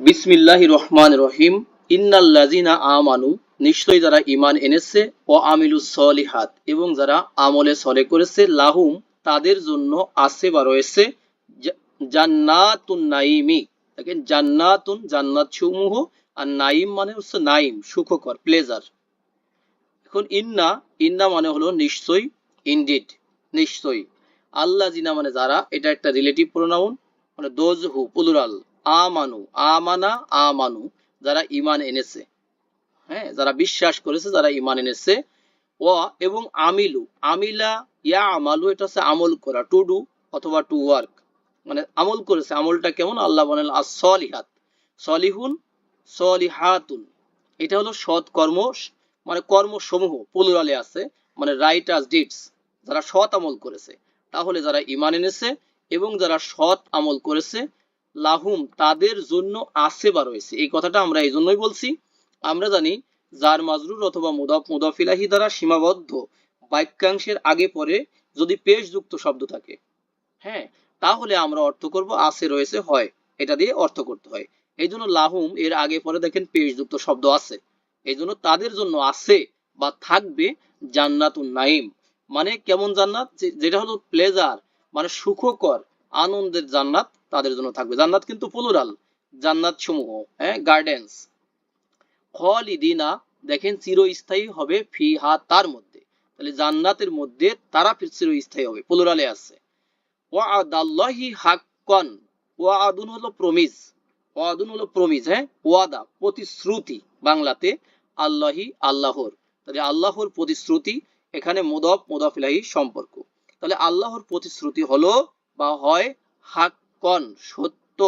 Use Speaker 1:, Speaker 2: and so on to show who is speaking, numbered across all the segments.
Speaker 1: বিসমিল্লাহ রহমান রহিম। ইন্নাল্লাজিনা আমানু, নিশ্চয়ই যারা ইমান এনেছে ও আমিলু সলিহাত, এবং যারা আমলে সলে করেছে, লাহুম, তাদের জন্য আছে বা রয়েছে জান্নাতুন নাইমি দেখেন, জান্নাতুন, জান্নাত সমূহ, আর নাইম মানে হচ্ছে নাইম সুখকর প্লেজার এখন ইন্না ইন্না মানে হলো নিশ্চয়ই ইনডিড নিশ্চয়ই। আল্লাহ জিনা মানে যারা, এটা একটা রিলেটিভ প্রোনাউন মানে দোজ হু প্লুরাল আমানু, আমানা, আমানু, যারা ইমান এনেছে। হ্যাঁ যারা বিশ্বাস করেছে, যারা ইমান এনেছে। ও, এবং আমিলু, আমিলা ইয়া আমালু এটা হচ্ছে আমল করা টু ডু অথবা টু ওয়ার্ক মানে আমল করেছে, আমলটা কেমন? আল্লাহ বলেন আর সলিহাত সলিহুন, সলিহাতুন। এটা হলো সৎ কর্ম মানে কর্মসমূহ প্লুরালে আছে মানে রাইটার্স ডিডস যারা সৎ আমল করেছে, তাহলে যারা ইমান এনেছে, এবং যারা সৎ আমল করেছে লাহুম, তাদের জন্য আছে বা রয়েছে। এই কথাটা আমরা এই জন্যই বলছি। আমরা জানি যার মাজরুর অথবা মুদাফ মুদাফিলাহি দ্বারা সীমাবদ্ধ, বাক্যাংশের আগে পরে যদি পেশযুক্ত শব্দ থাকে। হ্যাঁ তাহলে আমরা অর্থ করব আছে, রয়েছে, হয়। এটা দিয়ে অর্থ করতে হয়। এই জন্য লাহুম, এর আগে পরে দেখেন পেশযুক্ত শব্দ আছে। এই জন্য তাদের জন্য আছে বা থাকবে জান্নাতুন নাইম মানে কেমন জান্নাত? যেটা হলো প্লেজার মানে সুখকর, আনন্দের জান্নাত। তাদের জন্য থাকবে। জান্নাত কিন্তু প্লুরাল জান্নাত সমূহ হ্যাঁ গার্ডেন্স খলিদিনা, দেখেন, চিরস্থায়ী হবে ফিহা, তার মধ্যে। তাহলে জান্নাতের মধ্যে তারা চিরস্থায়ী হবে প্লুরালে আছে। ওয়াদাল্লাহি হাক্কান, ওয়াদুন হলো প্রমিস ওয়াদুন হলো প্রমিস হ্যাঁ ওয়াদা, প্রতিশ্রুতি, বাংলাতে আল্লাহি আল্লাহর। তাহলে আল্লাহর প্রতিশ্রুতি, এখানে মুদফ মুদফিলাহি সম্পর্ক। তাহলে আল্লাহর প্রতিশ্রুতি হলো বা হয় হাক্কন সত্য,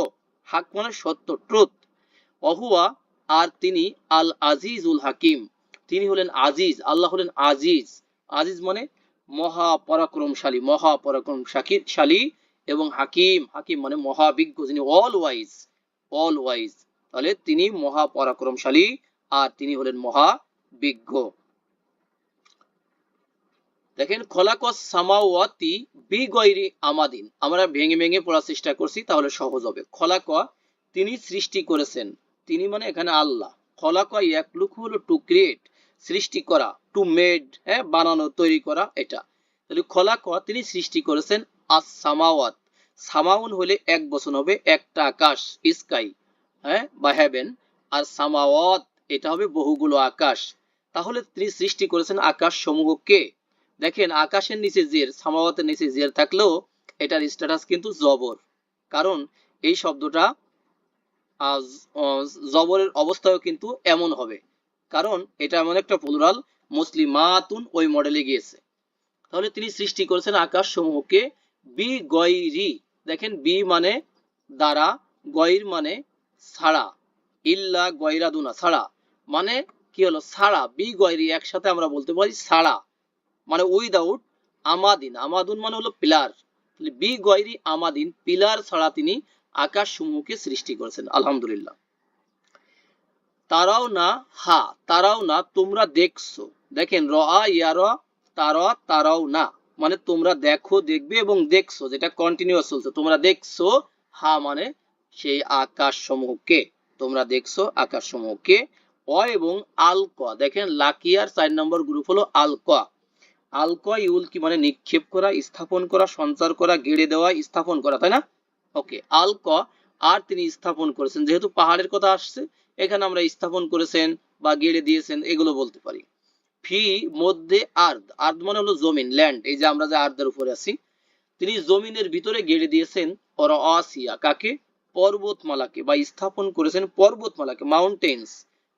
Speaker 1: হাক মানে সত্য ট্রুথ অহুয়া, আর তিনি আল আজিজুল হাকিম। তিনি হলেন আজিজ, আল্লাহ হলেন আজিজ। আজিজ মানে মহাপরাক্রমশালী মহাপরাক্রমশালী এবং হাকিম। হাকিম মানে মহাবিজ্ঞ, যিনি অল ওয়াইজ অল ওয়াইজ তাহলে তিনি মহা পরাক্রমশালী আর তিনি হলেন মহাবিজ্ঞ। দেখেন, খলাকস সামাওয়াতি বি গৈরি আমাদিন। আমরা ভেঙে ভেঙে পড়ার চেষ্টা করছি, তাহলে সহজ হবে। খলাক, তিনি সৃষ্টি করেছেন। তিনি মানে এখানে আল্লাহ। খলাক ইয়াকলুক হলো টু ক্রিয়েট সৃষ্টি করা টু মেড হ্যাঁ বানানো, তৈরি করা, এটা। তাহলে খলাক, তিনি সৃষ্টি করেছেন আস সামাওয়াত সামাউন হলে এক বচন হবে, একটা আকাশ স্কাই হ্যাঁ বা হেভেন আর সামাওয়াত, এটা হবে বহুগুলো আকাশ। তাহলে তিনি সৃষ্টি করেছেন আকাশ সমূহকে দেখেন, আকাশের নিচে জের, সামাওয়াতের নিচে জের থাকলেও এটার স্ট্যাটাস কিন্তু জবর। কারণ এই শব্দটা জবরের অবস্থাও কিন্তু এমন হবে। কারণ এটা এমন একটা প্লুরাল মুসলিমাতুন ওই মডেলে গিয়েছে। তাহলে তিনি সৃষ্টি করেছেন আকাশ সমূহকে বি গয়রি দেখেন, বি মানে দ্বারা, গয়র মানে ছাড়া। ইল্লা গয়রাদুনা, ছাড়া। মানে কি হলো? ছাড়া বি গয়রি একসাথে আমরা বলতে পারি ছাড়া। মানে উইদাউট আমাদিন, আমাদুন মানে হলো পিলার বি গয়রি আমাদিন পিলার ছাড়া তিনি আকাশ সমূহকে সৃষ্টি করেছেন, আলহামদুলিল্লাহ। তারাও না হা, তারাও না, তোমরা দেখছ। দেখেন, র আ ইয়ার তারা, তারাও না। মানে তোমরা দেখো, দেখবে এবং দেখছ, যেটা কন্টিনিউয়াস চলছে। তোমরা দেখছ, হা মানে সেই আকাশ সমূহকে তোমরা দেখছ আকাশ সমূহকে অ এবং আলকা দেখেন, লাকিয়ার চার নম্বর গ্রুপ হলো আলকা আলকা ইউল কি মানে নিক্ষেপ করা, স্থাপন করা, সঞ্চার করা, গেড়ে দেওয়া, স্থাপন করা, তাই না? ওকে আলকা আর তিনি স্থাপন করেছেন। যেহেতু পাহাড়ের কথা আসছে, এখানে আমরা স্থাপন করেছেন বা গেড়ে দিয়েছেন, এগুলো বলতে পারি। ফি, মধ্যে আর্দ। আর্দ মানে হলো জমিন ল্যান্ড এই যে আমরা যে আর্দের উপরে আছি। তিনি জমিনের ভিতরে গেড়ে দিয়েছেন ওর আসিয়া কাকে? পর্বতমালাকে, বা স্থাপন করেছেন পর্বতমালাকে মাউন্টেন্স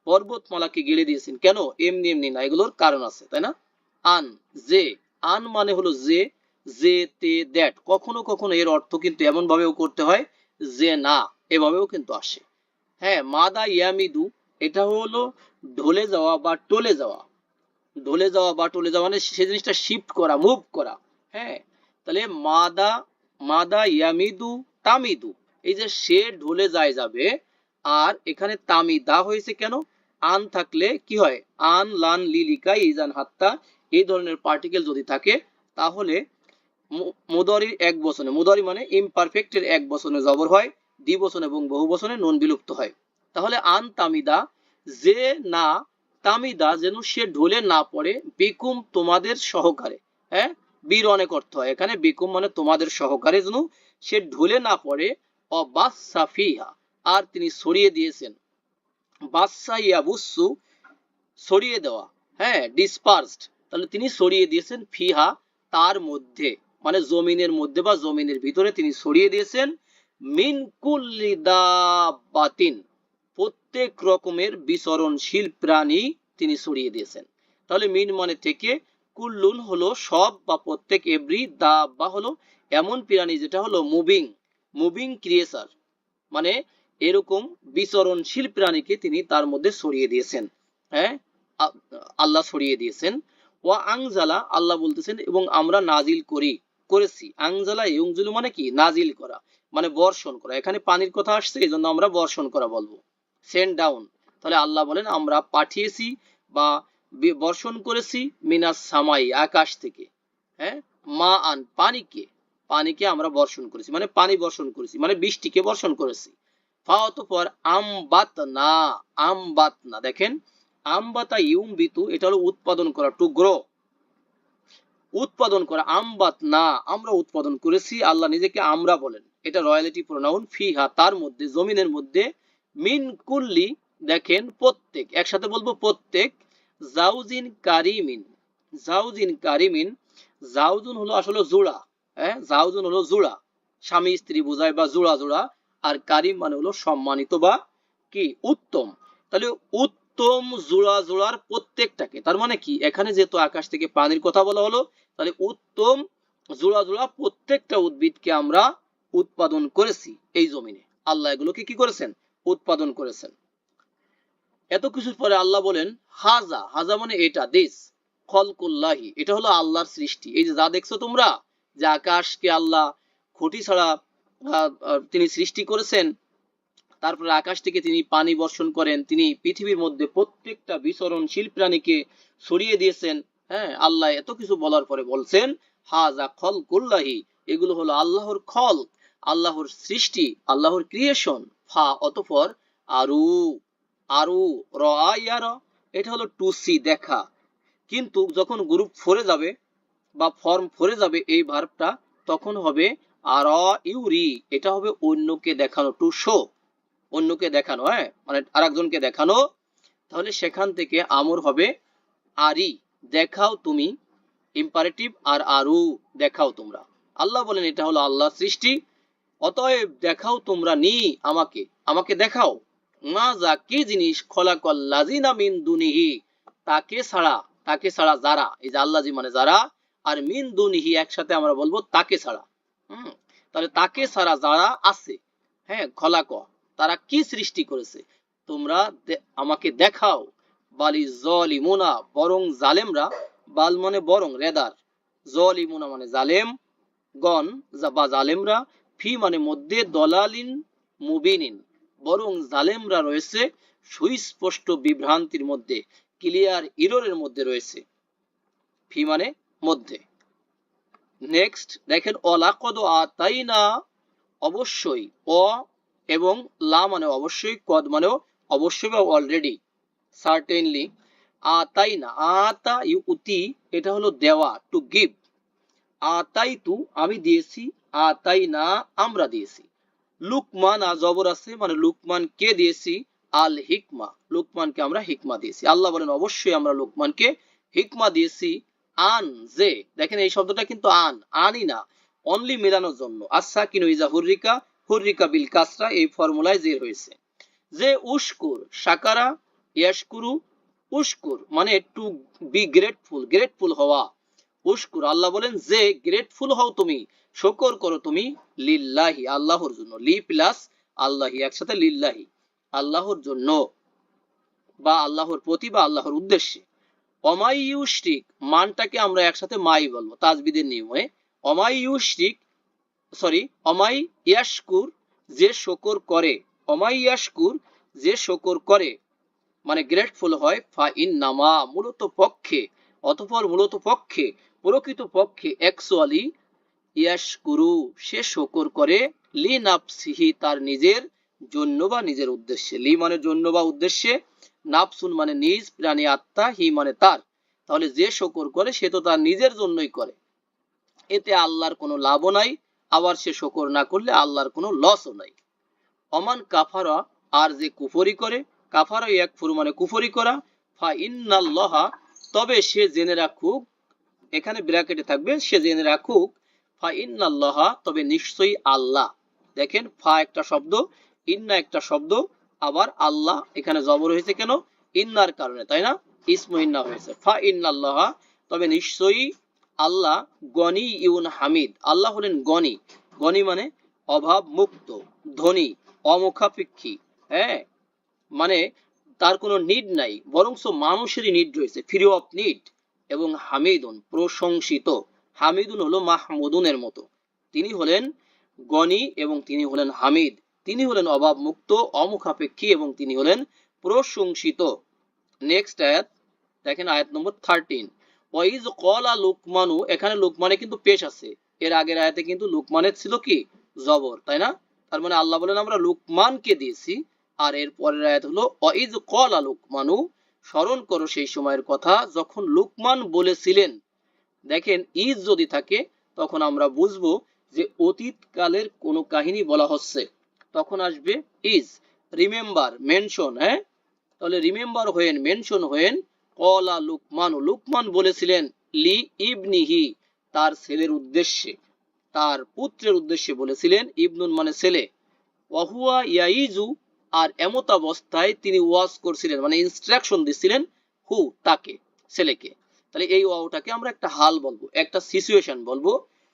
Speaker 1: পর্বতমালাকে গেড়ে দিয়েছেন। কেন? এমনি এমনি না, এগুলোর কারণ আছে, তাই না? আন, যে। আন মানে হলো যে যে, তে, দ্যাট। কখনো কখনো এর অর্থ কিন্তু এমন ভাবেও করতে হয়, যে না, এভাবেও কিন্তু আসে। হ্যাঁ মাদা ইয়ামিদু, এটা হলো ঢলে যাওয়া বা টলে যাওয়া। ঢলে যাওয়া বা টলে যাওয়া মানে সে জিনিসটা শিফট করা মুভ করা। হ্যাঁ তাহলে মাদা মাদা ইয়ামিদু, তামিদু। এই যে সে ঢলে যায় যাবে, আর এখানে তামিদা হয়েছে কেন? আন থাকলে কি হয়? আন, লান লিলিকা ইজান, হাত্তা এই ধরনের পার্টিকেল যদি থাকে, তাহলে মুদারির এক বচনে, মুদারি মানে ইমপারফেক্টের এক বচনে জবর হয়, দ্বিবচন এবং বহুবচনে নুন বিলুপ্ত হয়। তাহলে আন তামিদা, যে না তামিদা যেন সে ঢলে না পড়ে, বিকুম তোমাদের সহকারে। হ্যাঁ? বীর অনেক অর্থ হয়। এখানে বিকুম মানে তোমাদের সহকারে যেন সে ঢলে না পড়ে অবাসাফিহা আর তিনি ছড়িয়ে দিয়েছেন। বাদশা ইয়াবুসু ছড়িয়ে দেওয়া। হ্যাঁ ডিসপার্সড তাহলে তিনি ছড়িয়ে দিয়েছেন ফিহা তার মধ্যে মানে জমিনের মধ্যে বা জমিনের ভিতরে তিনি ছড়িয়ে দিয়েছেন, মিন কুল্লি দাবাতিন, প্রত্যেক রকমের বিচরণশীল প্রাণী তিনি ছড়িয়ে দিয়েছেন। তাহলে মিন মানে থেকে কুল্লুন হলো সব বা প্রত্যেক এভরি দা বা হলো এমন প্রাণী যেটা হলো মুভিং মুভিং ক্রিয়েচার মানে এরকম বিচরণশীল প্রাণীকে তিনি তার মধ্যে সরিয়ে দিয়েছেন। হ্যাঁ? আল্লাহ সরিয়ে দিয়েছেন। ওয়া আংজালা, আল্লাহ বলতেছেন, এবং আমরা নাজিল করি, করেছি। আংজালা, ইউংজুলু মানে কি? নাজিল করা মানে বর্ষণ করা। এখানে পানির কথা আসছে এই জন্য আমরা বর্ষণ করা বলব। সেন্ড ডাউন তাহলে আল্লাহ বলেন, আমরা পাঠিয়েছি বা বর্ষণ করেছি মিনাস সামাই, আকাশ থেকে। হ্যাঁ? মা আন পানিকে পানিকে আমরা বর্ষণ করেছি মানে পানি বর্ষণ করেছি মানে বৃষ্টিকে বর্ষণ করেছি। ফাওয়াতপর আমবাত না আমবাত না দেখেন। আমবাতা ইউম বিতু এটা হলো উৎপাদন করা টু গ্রো উৎপাদন করা আমবাত না, আমরা উৎপাদন করেছি, আল্লাহ নিজেকে আমরা বলেন। এটা রয়্যালিটি প্রোনাউন ফিহা, তার মধ্যে, জমিনের মধ্যে, মিন কুল্লি, দেখেন, প্রত্যেক, একসাথে বলব প্রত্যেক, জাউজিন কারিমিন জাউজিন কারিমিন, জাউজুন হলো আসলে জোড়া হ্যাঁ জাউজুন হলো জোড়া। স্বামী, স্ত্রী বোঝায় বা জোড়া জোড়া, আর কারিম মানে হলো সম্মানিত বা কি, উত্তম। তাহলে উত্তম জোড়া জোড়ার প্রত্যেকটাকে। তার মানে কি? এখানে যেহেতু আকাশ থেকে পানির কথা বলা হলো, তাহলে উত্তম জোড়া জোড়া প্রত্যেকটা উদ্ভিদকে আমরা উৎপাদন করেছি এই জমিনে। আল্লাহ এগুলোকে কি করেছেন? উৎপাদন করেছেন। এত কিছুর পরে আল্লাহ বলেন, হাজা হাজা মানে এটা দিস খলকুল্লাহি এটা হলো আল্লাহর সৃষ্টি। এই যে যা দেখছ তোমরা, যে আকাশকে আল্লাহ খুঁটি ছাড়া তিনি সৃষ্টি করেছেন তারপরে আকাশ থেকে তিনি পানি বর্ষণ করেন। তিনি পৃথিবীর মধ্যে প্রত্যেকটা বিচরণশীল প্রাণীকে ছড়িয়ে দিয়েছেন। হ্যাঁ আল্লাহ এত কিছু বলার পরে বলছেন, হাজা খল কুল্লাহি এগুলো হলো আল্লাহর খল আল্লাহর সৃষ্টি, আল্লাহর ক্রিয়েশন ফা অতঃপর আরু আরু র। ইয়ার এটা হলো টু সি দেখা। কিন্তু যখন গ্রুপ ফোরে যাবে বা ফর্ম ফোরে যাবে এই ভার্বটা তখন হবে আর ইউরি এটা হবে অন্যকে দেখানো টু শো অন্যকে দেখানো হ্যাঁ? মানে আরেকজনকে দেখানো, তাহলে সেখান থেকে আমর হবে আরি দেখাও তুমি ইম্পারেটিভ আর আরু, দেখাও তোমরা। আল্লাহ বলেন, এটা হলো আল্লাহর সৃষ্টি। অতএব দেখাও তোমরা নি আমাকে। আমাকে দেখাও। মা যা কি জিনিস খলাকল্লাজিনা মিন দুনিহি, তাকে ছাড়া তাকে ছাড়া যারা, এই যে আল্লাহ মানে যারা, আর মিন দুনিহি একসাথে আমরা বলব তাকে ছাড়া। হুম? তাহলে তাকে ছাড়া যারা আছে হ্যাঁ খলাক তারা কি সৃষ্টি করেছে? তোমরা আমাকে দেখাও। বালি জলিমুনা, বরং জালেমরা, বাল মানে বরং রেদার। জলিমুনা মানে জালেম, গণ বা জালেমরা, ফি মানে মধ্যে দলালিন, মুবিনিন। বরং জালেমরা রয়েছে সুস্পষ্ট বিভ্রান্তির মধ্যে, ক্লিয়ার ইরোরের মধ্যে রয়েছে। ফি মানে মধ্যে। নেক্সট দেখেন, অলাকদ আতাইনা, অবশ্যই অ এবং লা মানে অবশ্যই, কদ মানেও অবশ্যই বা অলরেডি সার্টেনলি আতাইনা আতা ইউ উতি এটা হলো দেওয়া টু গিভ আতাই তু আমি দিয়েছি আতাই না আমরা দিয়েছি। লুকমান, আ জবর আছে মানে লুকমান কে দিয়েছি আল হিকমা লুকমানকে আমরা হিকমা দিয়েছি। আল্লাহ বলেন, অবশ্যই আমরা লুকমানকে হিকমা দিয়েছি। আন, যে, দেখেন এই শব্দটা কিন্তু আন, আনই না অনলি মেলানোর জন্য। আচ্ছা কিনু ইজা হুররিকা হুররিকা বিল কাসরা এই ফর্মুলায় যে হয়েছে যে উস্কুর সাকারা ইয়াশকুরু উস্কুর মানে টু বি গ্রেটফুল গ্রেটফুল হওয়া। উস্কুর আল্লাহ বলেন, যে গ্রেটফুল হও তুমি, শকর করো তুমি লিল্লাহি, আল্লাহর জন্য। লি প্লাস আল্লাহি, একসাথে লিল্লাহি, আল্লাহর জন্য বা আল্লাহর প্রতি বা আল্লাহর উদ্দেশ্যে। অমাই অমাইয়ুশরিক মানটাকে আমরা একসাথে মাই বলব, তাজবিদের নিয়মে। অমাই অমাইয়ুশরিক সরি অমাই ইয়াশকুর যে শকর করে, অমাই ইয়াশকুর যে শকর করে মানে গ্রেটফুল হয়, ফা ইন নামা মূলত পক্ষে, অতঃপর মূলত পক্ষে, প্রকৃত পক্ষে অ্যাকচুয়ালি ইয়াশকুরু সে শকর করে লি নাফসিহি তার নিজের জন্য বা নিজের উদ্দেশ্যে, লি মানে জন্য বা উদ্দেশ্যে, নাফসুন মানে নিজ প্রাণী আত্মা, হি মানে তার, তাহলে যে শকর করে, সে তো তার নিজের জন্যই করে, এতে আল্লাহর কোনো লাভও নাই আবার সে শকর না করলে আল্লাহর কোনো লসও নাই। অমান কাফারা, আর যে কুফরি করে কাফারা এক ফুর মানে কুফরি করা ফা ইন্নাল্লাহা তবে সে জেনে রাখুক, এখানে ব্র্যাকেটে থাকবে, সে জেনে রাখুক ফা ইন্নাল্লাহা তবে নিশ্চয়ই আল্লাহ। দেখেন, ফা একটা শব্দ, ইন্না একটা শব্দ, আবার আল্লাহ এখানে জবর হয়েছে কেন? ইন্নার কারণে, তাই না? ইসমু ইন্না হয়েছে। ফা ইন্নাল্লাহা তবে নিশ্চয়ই আল্লাহ গনি ইউন হামিদ। আল্লাহ হলেন গনি। গনি মানে অভাব মুক্ত ধনী, অমুখাপেক্ষী হ্যাঁ? মানে তার কোনো নিড নাই, বরংস মানুষেরই নিড রয়েছে ফ্রি অফ নিড এবং হামিদুন প্রশংসিত। হামিদুন হলো মাহমুদুনের মতো। তিনি হলেন গনি এবং তিনি হলেন হামিদ। তিনি হলেন অভাব মুক্ত অমুখাপেক্ষী এবং তিনি হলেন প্রশংসিত। নেক্সট আয়াত, দেখেন আয়াত নম্বর থার্টিন ওয়াইজ কলা লুকমানু, এখানে লুকমানে কিন্তু পেশ আছে। এর আগের আয়াতে কিন্তু লুকমানের ছিল কি? জবর, তাই না? তার মানে আল্লাহ বলেন, আমরা লুকমানকে দিয়েছি। আর এর পরের আয়াত হলো ওয়াইজ কলা লুকমানু। স্মরণ করো সেই সময়ের কথা, যখন লুকমান বলেছিলেন, দেখেন ইজ যদি থাকে, তখন আমরা বুঝব যে অতীতকালের কোনো কাহিনী বলা হচ্ছে। তখন আসবে, ইজ, রিমেম্বার, মেনশন। হ্যাঁ? তাহলে রিমেম্বার হয়েন, মেনশন হয়েন কলা লুকমান লুকমান বলেছিলেন, লি ইবনিহি তার ছেলের উদ্দেশ্যে, তার পুত্রের উদ্দেশ্যে বলেছিলেন, ইবনুন মানে ছেলে। ওয়াহুয়া ইয়াইজু আর এমত অবস্থায় তিনি ওয়াজ করছিলেন মানে ইনস্ট্রাকশন দিচ্ছিলেন হু, তাকে, ছেলেকে। তাহলে এই ওয়াওটাকে আমরা একটা হাল বলব, একটা সিচুয়েশন বলব।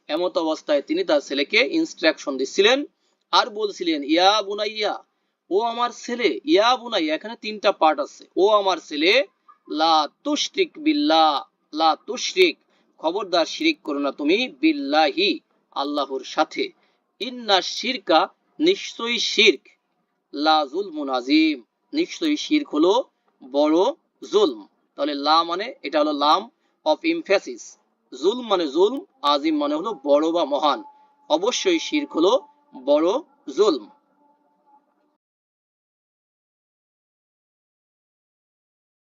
Speaker 1: এমত অবস্থায় তিনি তার ছেলেকে ইনস্ট্রাকশন দিচ্ছিলেন আর বলছিলেন, ইয়া বুনাইয়া, ও আমার ছেলে, ইয়া বুনাইয়া, এখানে তিনটা পার্ট আছে। ও আমার ছেলে লা তুশরিক বিল্লাহ লা তুশরিক, খবরদার শিরিক করো না তুমি, বিল্লাহি, আল্লাহর সাথে। ইন্না শিরকা নিশ্চয়ই শিরক, লা জুলমুন আজিম নিশ্চয়ই হলো বড় জুলম। তাহলে লা মানে এটা হলো লাম অফ ইমফেসিস জুলম মানে জুলম আজিম মানে হলো বড় বা মহান। অবশ্যই শিরক হলো বড় জুলম।